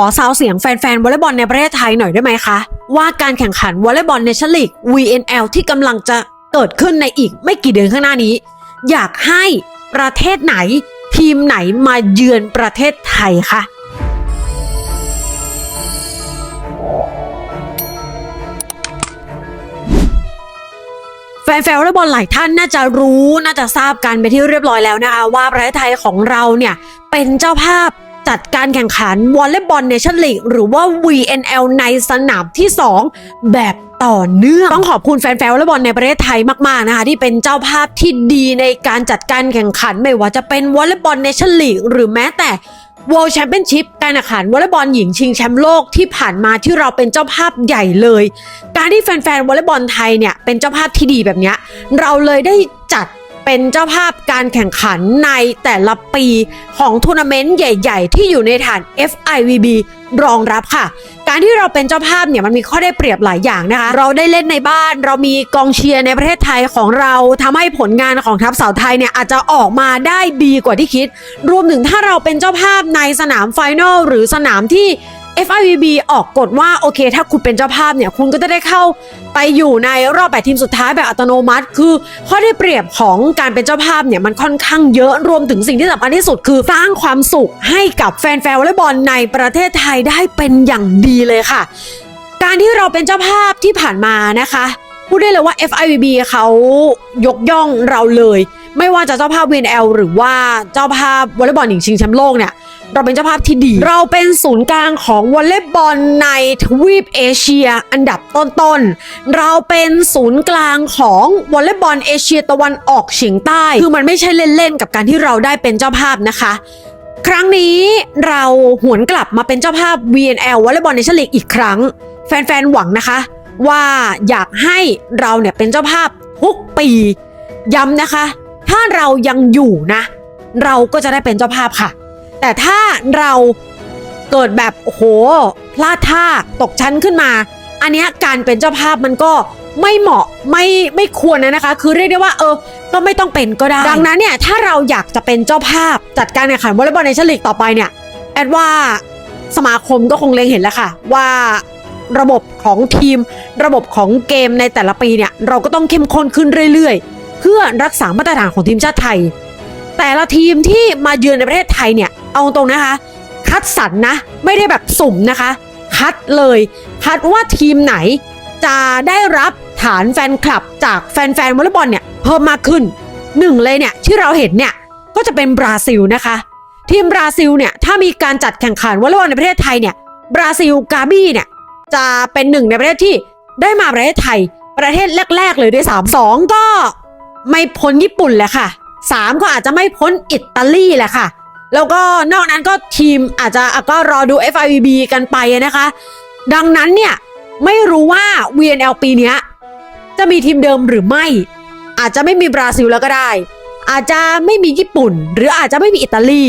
อซาวเสียงแฟนๆวอลเลย์บอลในประเทศไทยหน่อยได้ไหมคะ ว่าการแข่งขันวอลเลย์บอลเนชั่นลีก VNL ที่กำลังจะเกิดขึ้นในอีกไม่กี่เดือนข้างหน้านี้ อยากให้ประเทศไหน ทีมไหนมาเยือนประเทศไทยคะแฟนๆวอลเลย์บอลหลายท่านน่าจะรู้น่าจะทราบกันไปที่เรียบร้อยแล้วนะคะ ว่าประเทศไทยของเราเนี่ยเป็นเจ้าภาพ จัดการแข่งขันวอลเลย์บอลเนชั่นลีกหรือว่า VNL ในสนามที่ 2 แบบต่อเนื่องต้องขอบคุณแฟนๆวอลเลย์บอลในประเทศไทยมากๆนะคะที่เป็นเจ้าภาพที่ดีในการจัดการแข่งขันไม่ว่าจะเป็นวอลเลย์บอลเนชั่นลีกหรือแม้แต่ World Championship การแข่งขันวอลเลย์บอลหญิงชิงแชมป์โลกที่ผ่านมาที่เราเป็นเจ้าภาพใหญ่เลย การที่แฟนๆวอลเลย์บอลไทยเนี่ยเป็นเจ้าภาพที่ดีแบบนี้เราเลยได้จัด เป็นเจ้าภาพการแข่งขันในแต่ละปีของทัวร์นาเมนต์ใหญ่ ๆ ที่อยู่ในฐาน FIVB รองรับค่ะ การที่เราเป็นเจ้าภาพเนี่ยมันมีข้อได้เปรียบหลายอย่างนะคะ เราได้เล่นในบ้านเรามีกองเชียร์ในประเทศไทยของเราทำให้ผลงานของทัพสาวไทยเนี่ยอาจจะออกมาได้ดีกว่าที่คิด รวมถึงถ้าเราเป็นเจ้าภาพในสนามไฟนอลหรือสนามที่ FIVB ออกกฎว่าโอเค ถ้าคุณเป็นเจ้าภาพเนี่ย คุณก็จะได้เข้าไปอยู่ในรอบแปดทีมสุดท้ายแบบอัตโนมัติ คือข้อได้เปรียบของการเป็นเจ้าภาพเนี่ย มันค่อนข้างเยอะรวมถึงสิ่งที่สำคัญที่สุด คือสร้างความสุขให้กับแฟนๆวอลเลย์บอลในประเทศไทยได้เป็นอย่างดีเลยค่ะ การที่เราเป็นเจ้าภาพที่ผ่านมานะคะพูดได้เลยว่า FIVB เขายกย่องเราเลย ไม่ว่าจะเจ้าภาพ VNL หรือว่าเจ้าภาพวอลเลย์บอลหญิงชิงแชมป์โลกเนี่ย เราเป็นเจ้าภาพที่ดี เราเป็นศูนย์กลางของวอลเลย์บอลในทวีปเอเชีย อันดับต้นๆ เราเป็นศูนย์กลางของวอลเลย์บอลเอเชียตะวันออกเฉียงใต้ คือมันไม่ใช่เล่นๆ กับการที่เราได้เป็นเจ้าภาพนะคะครั้งนี้เราหวนกลับมาเป็นเจ้าภาพ VNL วอลเลย์บอลเนชั่นลีกอีกครั้ง แฟนๆ หวังนะคะ ว่าอยากให้เราเนี่ยเป็นเจ้าภาพทุกปี ย้ำนะคะ ถ้าเรายังอยู่นะ เราก็จะได้เป็นเจ้าภาพค่ะ แต่ถ้าเราเกิดแบบโอ้โหพลาดท่าตกชั้นขึ้นมา อันเนี้ยการเป็นเจ้าภาพมันก็ไม่เหมาะไม่ไม่ควรนะนะคะ คือเรียกได้ว่าเออก็ไม่ต้องเป็นก็ได้ ดังนั้นเนี่ยถ้าเราอยากจะเป็นเจ้าภาพจัดการแข่งขันวอลเลย์บอลในชั้นลีกต่อไปเนี่ยแอดว่าสมาคมก็คงเล็งเห็นแล้วค่ะ ว่าระบบของทีม ระบบของเกมในแต่ละปีเนี่ยเราก็ต้องเข้มข้นขึ้นเรื่อยๆ เพื่อรักษามาตรฐานของทีมชาติไทย แต่ละทีมที่มาเยือนในประเทศไทยเนี่ย เอาตรงนะคะ คัดสรรนะ ไม่ได้แบบสุ่มนะคะ คัดเลย คัดว่าทีมไหน จะได้รับฐานแฟนคลับจากแฟนๆวอลเลย์บอลเนี่ยเพิ่มมากขึ้นหนึ่งเลยเนี่ยที่เราเห็นเนี่ยก็จะเป็นบราซิลนะคะ ทีมบราซิลเนี่ยถ้ามีการจัดแข่งขันวอลเลย์บอลในประเทศไทยเนี่ยบราซิลกาบี้เนี่ยจะเป็นหนึ่งในประเทศที่ได้มาประเทศไทย ประเทศแรก ๆ เลยด้วยสามสองก็ไม่พ้นญี่ปุ่นแหละค่ะสามก็อาจจะไม่พ้นอิตาลีแหละค่ะ แล้วก็นอกนั้นก็ทีมอาจจะก็รอดู FIVB กันไปนะคะ ดังนั้นเนี่ย ไม่รู้ว่า VNL ปีนี้จะมีทีมเดิมหรือไม่ อาจจะไม่มีบราซิลแล้วก็ได้ อาจจะไม่มีญี่ปุ่น หรืออาจจะไม่มีอิตาลี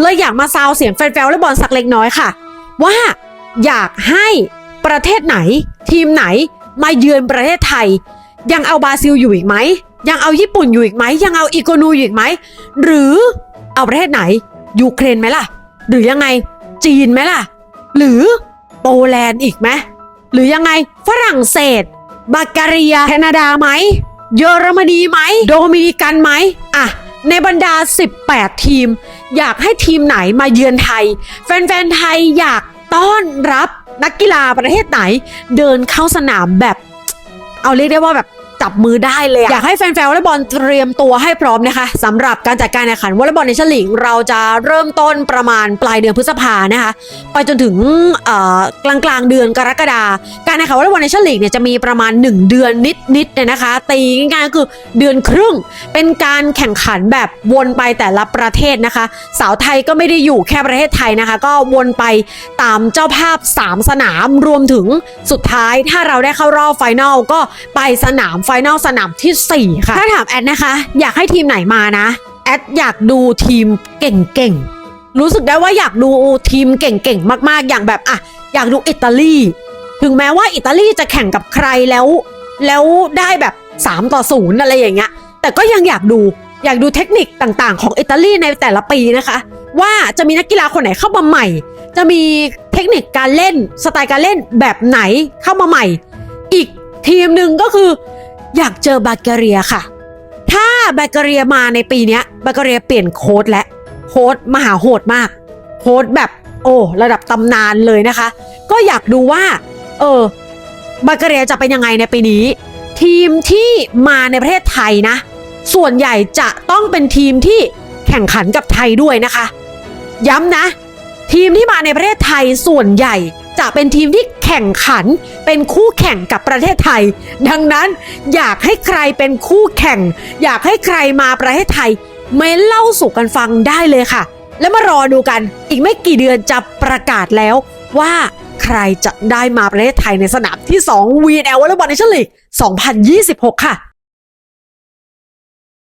เลยอยากมาซาวเสียงแฟนๆและบอลสักเล็กน้อยค่ะ ว่าอยากให้ประเทศไหน ทีมไหนมาเยือนประเทศไทย ยังเอาบราซิลอยู่อีกไหมยังเอาญี่ปุ่นอยู่อีกไหมยังเอาอีโกนูอยู่อีกไหมหรือเอาประเทศไหน ยูเครนไหมล่ะ หรือยังไง จีนไหมล่ะ หรือโปแลนด์อีกไหมหรือยังไงฝรั่งเศสบัลแกเรียแคนาดาไหม เยอรมนีไหม โดมินิกันไหมอะในบรรดา 18 ทีม อยากให้ทีมไหนมาเยือนไทย แฟนๆไทยอยากต้อนรับนักกีฬาประเทศไหน เดินเข้าสนามแบบ เอาเรียกได้ว่าแบบ จับมือได้เลย อยากให้แฟนๆวอลเลย์บอลเตรียมตัวให้พร้อมนะคะสำหรับการจัดการแข่งขันวอลเลย์บอลในเฉลิงเราจะเริ่มต้นประมาณปลายเดือนพฤษภานะคะไปจนถึงกลางกลางเดือนกรกฎาการแข่งขันวอลเลย์บอลในเฉลิงเนี่ยจะมีประมาณ 1 เดือนนิดๆเนี่ยนะคะ ตีง่ายๆก็คือเดือนครึ่ง เป็นการแข่งขันแบบวนไปแต่ละประเทศนะคะ สาวไทยก็ไม่ได้อยู่แค่ประเทศไทยนะคะ ก็วนไปตามเจ้าภาพ 3 สนามรวมถึงสุดท้ายถ้าเราได้เข้ารอบไฟแนลก็ไปสนามไฟนอลสนามทีสี่ 4 ค่ะ ถ้าถามแอดนะคะ อยากให้ทีมไหนมานะ แอดอยากดูทีมเก่งๆ รู้สึกได้ว่าอยากดูทีมเก่งๆ มากๆ อย่างแบบอะอยากดูอิตาลี ถึงแม้ว่าอิตาลีจะแข่งกับใครแล้ว แล้วได้แบบ 3 ต่อ0อะไรอย่างเงี้ย แต่ก็ยังอยากดูอยากดูเทคนิคต่างๆ ของอิตาลีในแต่ละปีนะคะ ว่าจะมีนักกีฬาคนไหนเข้ามาใหม่ จะมีเทคนิคการเล่นสไตล์การเล่นแบบไหนเข้ามาใหม่ อีกทีมหนึ่งก็คือ อยากเจอบาเกเรียค่ะ ถ้าบาเกเรียมาในปีนี้บาเกเรียเปลี่ยนโค้ดและโค้ดมหาโหดมาก โค้ดแบบโอ้ระดับตำนานเลยนะคะ ก็อยากดูว่า เออบาเกเรียจะเป็นยังไงในปีนี้ ทีมที่มาในประเทศไทยนะ ส่วนใหญ่จะต้องเป็นทีมที่แข่งขันกับไทยด้วยนะคะ ย้ำนะ ทีมที่มาในประเทศไทยส่วนใหญ่ จะเป็นทีมที่แข่งขันเป็นคู่แข่งกับประเทศไทย ดังนั้นอยากให้ใครเป็นคู่แข่ง อยากให้ใครมาประเทศไทยเม้นเล่าสู่กันฟังได้เลยค่ะ แล้วมารอดูกันอีกไม่กี่เดือนจะประกาศแล้วว่าใครจะได้มาประเทศไทยในสนามที่ 2 VNL วอลเลย์บอลเนชั่นลีก 2026 ค่ะ